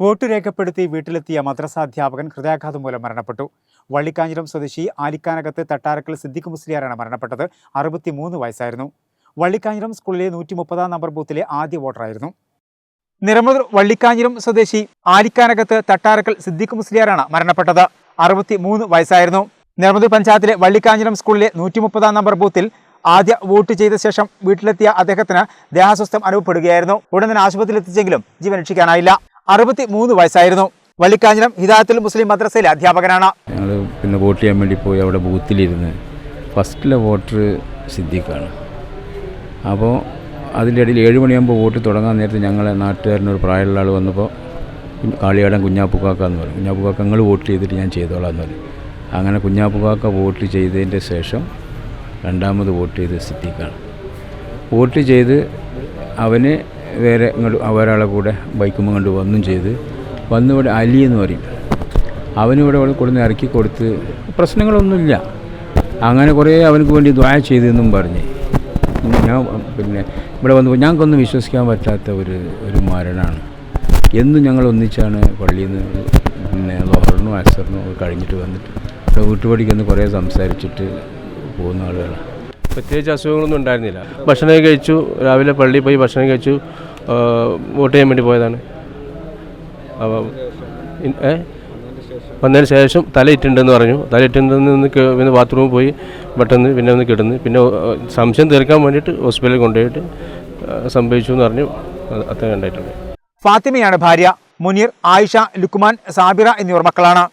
Vote രേഖപ്പെടുത്തി വീട്ടിലെത്തിയ മദ്രസാധ്യാപകൻ ഹൃദയാഘാതം മൂലം മരണപ്പെട്ടു. വള്ളിക്കാഞ്ഞിരം സ്വദേശി ആലിക്കാനകത്ത് തട്ടാരക്കൽ സിദ്ദിഖ് മുസ്ലിയാരാണ് മരണപ്പെട്ടത്. അറുപത്തിമൂന്ന് വയസ്സായിരുന്നു. വള്ളിക്കാഞ്ഞിരം സ്കൂളിലെ നൂറ്റി മുപ്പതാം നമ്പർ ബൂത്തിലെ ആദ്യ വോട്ടറായിരുന്നു. നിറമുതർ വള്ളിക്കാഞ്ഞിരം സ്വദേശി ആലിക്കാനകത്ത് തട്ടാരക്കൽ സിദ്ദിഖ് മുസ്ലിയാരാണ് മരണപ്പെട്ടത്. അറുപത്തിമൂന്ന് വയസ്സായിരുന്നു. നിറമുതർ പഞ്ചായത്തിലെ വള്ളിക്കാഞ്ഞിരം സ്കൂളിലെ നൂറ്റി മുപ്പതാം നമ്പർ ബൂത്തിൽ ആദ്യ വോട്ട് ചെയ്ത ശേഷം വീട്ടിലെത്തിയ അദ്ദേഹത്തിന് ദേഹാസ്വസ്ഥം അനുഭവപ്പെടുകയായിരുന്നു. ഉടൻ തന്നെ ആശുപത്രിയിൽ എത്തിച്ചെങ്കിലും ജീവൻ രക്ഷിക്കാനായില്ല. അറുപത്തി മൂന്ന് വയസ്സായിരുന്നു. വള്ളിക്കാഞ്ഞിരം ഹിദായത്തുൽ മുസ്ലിം മദ്രസയിലെ അധ്യാപകനാണ്. ഞങ്ങൾ പിന്നെ വോട്ട് ചെയ്യാൻ വേണ്ടി പോയി അവിടെ ബൂത്തിലിരുന്ന് ഫസ്റ്റിലെ വോട്ടർ സിദ്ദീഖാണ്. അപ്പോൾ അതിന്റെ ഇടയിൽ ഏഴ് മണിയാകുമ്പോൾ വോട്ട് തുടങ്ങാൻ നേരത്ത് ഞങ്ങളെ നാട്ടുകാരനൊരു പ്രായമുള്ള ആൾ വന്നപ്പോൾ കാളിയാടൻ കുഞ്ഞാപ്പുക്കാക്ക എന്ന് പറഞ്ഞു കുഞ്ഞാപ്പുക്കാക്ക നിങ്ങൾ വോട്ട് ചെയ്തിട്ട് ഞാൻ ചെയ്തോളാം എന്ന് പറഞ്ഞു അങ്ങനെ കുഞ്ഞാപ്പുക്കാക്ക വോട്ട് ചെയ്തതിന്റെ ശേഷം രണ്ടാമത് വോട്ട് ചെയ്ത് സിദ്ദീഖാണ്. വോട്ട് ചെയ്ത് അവന് വേറെ ഇങ്ങോട്ട് ഒരാളെ കൂടെ ബൈക്കുമ്പോൾ കൊണ്ട് വന്നും ചെയ്ത് വന്നിവിടെ അലി എന്ന് പറയും. അവനിവിടെ ഇവിടെ കൊടുന്ന് ഇറക്കി കൊടുത്ത് പ്രശ്നങ്ങളൊന്നുമില്ല. അങ്ങനെ കുറേ അവനക്ക് വേണ്ടി ദ്വായ ചെയ്തെന്നും പറഞ്ഞ്. ഞാൻ പിന്നെ ഇവിടെ വന്നപ്പോൾ ഞങ്ങൾക്കൊന്നും വിശ്വസിക്കാൻ പറ്റാത്ത ഒരു ഒരു മരണമാണ്. എന്നും ഞങ്ങൾ ഒന്നിച്ചാണ് പള്ളിയിൽ നിന്ന് പിന്നെ ലോഹറിനും അസറിനും കഴിഞ്ഞിട്ട് വന്നിട്ട് ഇവിടെ വീട്ടുപടിക്കൊന്ന് കുറേ സംസാരിച്ചിട്ട് പോകുന്ന ആളുകളാണ്. പ്രത്യേകിച്ച് അസുഖങ്ങളൊന്നും ഉണ്ടായിരുന്നില്ല. ഭക്ഷണം കഴിച്ചു. രാവിലെ പള്ളിയിൽ പോയി ഭക്ഷണം കഴിച്ചു. വോട്ട് ചെയ്യാൻ വേണ്ടി പോയതാണ്. അപ്പം ഏ? വന്നതിന് ശേഷം തലയിട്ടുണ്ടെന്ന് പറഞ്ഞു. തലയിട്ടുണ്ടെന്ന് പിന്നെ ബാത്റൂമിൽ പോയി പെട്ടെന്ന് പിന്നെ ഒന്ന് കിടന്ന്. പിന്നെ സംശയം തീർക്കാൻ വേണ്ടിയിട്ട് ഹോസ്പിറ്റലിൽ കൊണ്ടുപോയിട്ട് സംഭവിച്ചു എന്ന് പറഞ്ഞു. അത് അത്ര കണ്ടായിട്ടുണ്ട്. ഫാത്തിമയാണ് ഭാര്യ. മുനീർ ആയിഷ ലുക്കുമാൻ സാബിറ എന്നിവർ മക്കളാണ്.